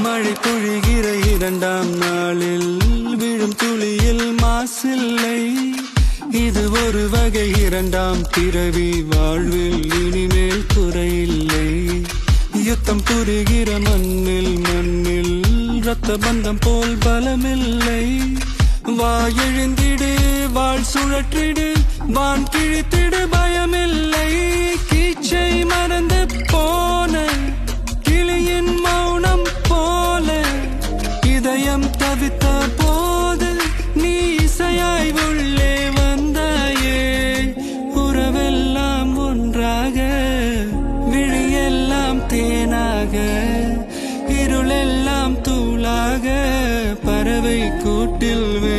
மழை பொழிகிற இரண்டாம் நாளில் விழும் துளியில் மாசில்லை. இது ஒரு வகை இரண்டாம் பிறவி வாழ்வில் இனிமேல் குறையில்லை. யுத்தம் புரிகிற மண்ணில் மண்ணில் ரத்த பந்தம் போல் பலமில்லை. வா எழுந்திடு வாழ் சுழற்றிடு வான் கிழித்திடு விழியெல்லாம் தேனாக இருளெல்லாம் தூளாக பறவை கூட்டில் வெண்மீன்